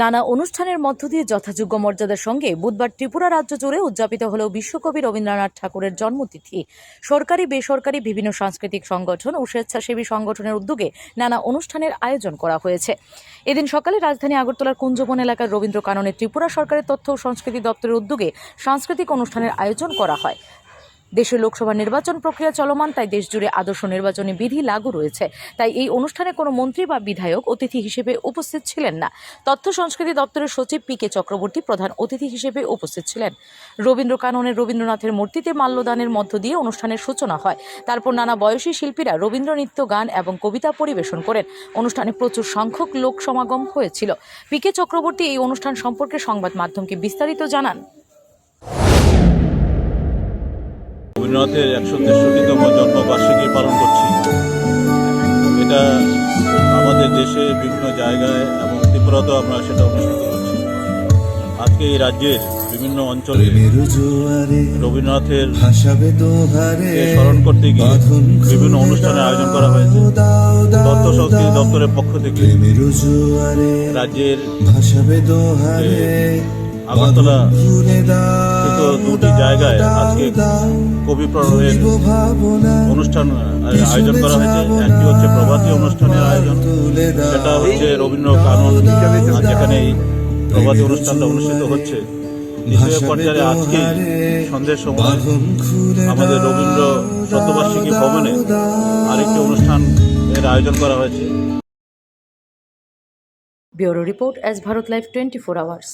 নানা অনুষ্ঠানের মধ্য দিয়ে যথাযোগ্য মর্যাদার সঙ্গে বুধবার ত্রিপুরা রাজ্য জুড়ে উদযাপিত হল বিশ্বকবি রবীন্দ্রনাথ ঠাকুরের জন্মতিথি। সরকারি, বেসরকারি বিভিন্ন সাংস্কৃতিক সংগঠন ও স্বেচ্ছাসেবী সংগঠনের উদ্যোগে নানা অনুষ্ঠানের আয়োজন করা হয়েছে। এদিন সকালে রাজধানী আগরতলার কুঞ্জবন এলাকার রবীন্দ্র কাননে ত্রিপুরা সরকারের তথ্য ও সংস্কৃতি দপ্তরের উদ্যোগে সাংস্কৃতিক অনুষ্ঠানের আয়োজন করা হয়। দেশে লোকসভা নির্বাচন প্রক্রিয়া চলমান, তাই দেশজুড়ে আদর্শ নির্বাচনী বিধি লাগু রয়েছে। তাই এই অনুষ্ঠানে কোনো মন্ত্রী বা বিধায়ক অতিথি হিসেবে উপস্থিত ছিলেন না। তথ্য সংস্কৃতি দপ্তরের সচিব পি কে চক্রবর্তী প্রধান অতিথি হিসেবে উপস্থিত ছিলেন। রবীন্দ্র কাননের রবীন্দ্রনাথের মূর্তিতে মাল্যদানের মধ্য দিয়ে অনুষ্ঠানের সূচনা হয়। তারপর নানা বয়সী শিল্পীরা রবীন্দ্র নৃত্য, গান এবং কবিতা পরিবেশন করেন। অনুষ্ঠানে প্রচুর সংখ্যক লোক সমাগম হয়েছিল। পি কে চক্রবর্তী এই অনুষ্ঠান সম্পর্কে সংবাদ মাধ্যমকে বিস্তারিত জানান। রবীন্দ্রনাথের একশো তেষট্টিতম জন্মবার্ষিকী পালন করছি। এটা আমাদের দেশে বিভিন্ন জায়গায় এবং ত্রিপুরাতেও আমরা সেটা অনুষ্ঠিত করছি। আজকে এই রাজ্যের বিভিন্ন অঞ্চলে রবীন্দ্রনাথের স্মরণ করতে গিয়ে বিভিন্ন অনুষ্ঠানের আয়োজন করা হয়েছে। তথ্য সংস্কৃতি দপ্তরের পক্ষ থেকে রাজ্যের আগরতলা জায়গায় আজকে। কবি প্রণয়ের অনুষ্ঠান আয়োজন করা হয়েছে। একটি হচ্ছে প্রভাতী অনুষ্ঠানের আয়োজন। সেটা হচ্ছে রবীন্দ্র কানন যেখানে এই প্রভাতী অনুষ্ঠানটা অনুষ্ঠিত হচ্ছে। পর্যায়ে আজকে সন্ধ্যের সময় আমাদের রবীন্দ্র শতবার্ষিকী ভবনে আরেকটি অনুষ্ঠান এর আয়োজন করা হয়েছে। Bureau report S Bharat live twenty four hours.